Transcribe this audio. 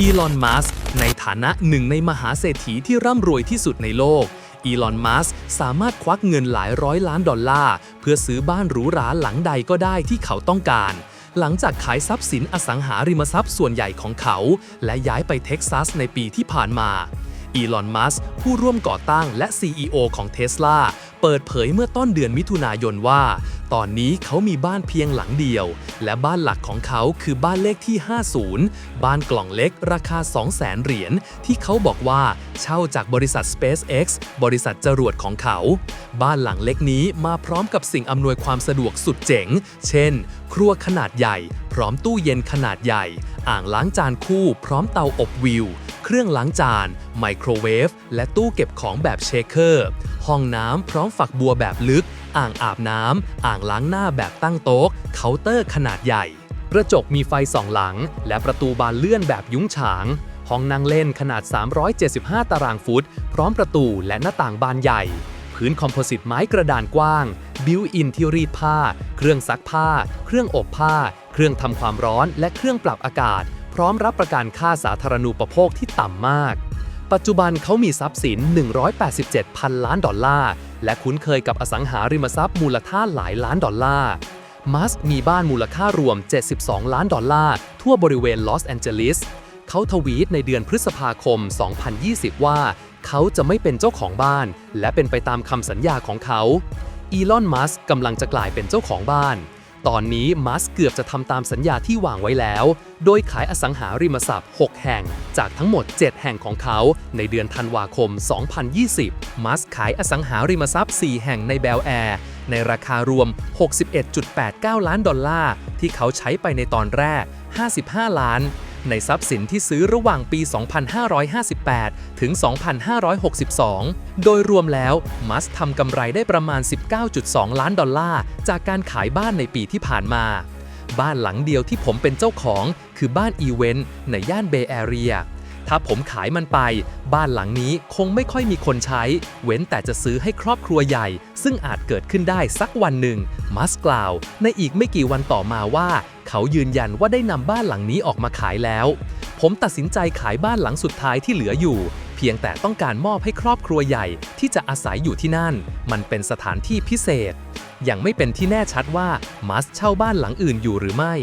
อีลอน มัสในฐานะหนึ่งในมหาเศรษฐีที่ร่ำรวยที่สุดในโลก อีลอน มัสสามารถควักเงินหลายร้อยล้านดอลลาร์ เพื่อซื้อบ้านหรูหราหลังใดก็ได้ที่เขาต้องการ หลังจากขายทรัพย์สินอสังหาริมทรัพย์ส่วนใหญ่ของเขา และย้ายไปเท็กซัสในปีที่ผ่านมา อีลอน มัสก์ผู้ร่วมก่อตั้งและ CEO ของเท s l a เปิดเผยเมื่อต้นเดือนมิถุนายนว่า ตอนนี้เขามีบ้านเพียงหลังเดียว และบ้านหลักของเขาคือบ้านเลขที่ 50 บ้านกล่องเล็กราคา 200,000 เหรียญที่เขาบอกว่าเช่าจากบริษัท SpaceX บริษัทจรวดของเขา บ้านหลังเล็กนี้มาพร้อมกับสิ่งอำนวยความสะดวกสุดเจ๋ง เช่น ครัวขนาดใหญ่ พร้อมตู้เย็นขนาดใหญ่ อ่างล้างจานคู่ พร้อมเตาอบวิว เครื่องล้างจาน ไมโครเวฟ และตู้เก็บของแบบเชคเกอร์ ห้องน้ำพร้อมฝักบัวแบบลึก อ่างอาบน้ำ อ่างล้างหน้าแบบตั้งโต๊ะ เคาน์เตอร์ขนาดใหญ่ กระจกมีไฟสองหลัง และประตูบานเลื่อนแบบยุ้งฉาง ห้องนั่งเล่นขนาด 375 ตารางฟุต พร้อมประตูและหน้าต่างบานใหญ่ พื้นคอมโพสิตไม้กระดานกว้าง บิวอินที่รีดผ้า เครื่องซักผ้า เครื่องอบผ้า เครื่องทำความร้อน และเครื่องปรับอากาศ พร้อมรับประกันค่าสาธารณูปโภคที่ต่ำมาก ปัจจุบันเขามีทรัพย์สิน 187 พันล้านดอลลาร์ และคุ้นเคยกับอสังหาริมทรัพย์มูลค่าหลายล้านดอลลาร์ มัสก์มีบ้านมูลค่ารวม 72 ล้านดอลลาร์ ทั่วบริเวณลอสแอนเจลิส เขาทวีตในเดือนพฤษภาคม 2020 ว่า เขาจะไม่เป็นเจ้าของบ้าน และเป็นไปตามคำสัญญาของเขา อีลอน มัสก์กำลังจะกลายเป็นเจ้าของบ้าน ตอนนี้มัสเกือบจะทำตามสัญญาที่วางไว้แล้ว โดยขายอสังหาริมทรัพย์ 6 แห่ง จากทั้งหมด 7 แห่งของเขา ในเดือนธันวาคม 2020 มัสขายอสังหาริมทรัพย์ 4 แห่งในเบลแอร์ในราคารวม 61.89 ล้านดอลลาร์ ที่เขาใช้ไปในตอนแรก 55 ล้าน ในทรัพย์สินที่ซื้อระหว่างปี 2558 ถึง 2562 โดยรวมแล้วมัสทำกำไรได้ประมาณ 19.2 ล้านดอลลาร์ จากการขายบ้านในปีที่ผ่านมา บ้านหลังเดียวที่ผมเป็นเจ้าของ คือบ้านอีเวนต์ในย่านเบย์แอเรีย ถ้าผมขายมันไป บ้านหลังนี้คงไม่ค่อยมีคนใช้ เว้นแต่จะซื้อให้ครอบครัวใหญ่ ซึ่งอาจเกิดขึ้นได้สักวันหนึ่ง มัสกล่าว ในอีกไม่กี่วันต่อมาว่า เขายืนยันว่าได้นำบ้านหลังนี้ออกมาขายแล้ว ผมตัดสินใจขายบ้านหลังสุดท้ายที่เหลืออยู่ เพียงแต่ต้องการมอบให้ครอบครัวใหญ่ที่จะอาศัยอยู่ที่นั่น มันเป็นสถานที่พิเศษ ยังไม่เป็นที่แน่ชัดว่ามัสเช่าบ้านหลังอื่นอยู่หรือไม่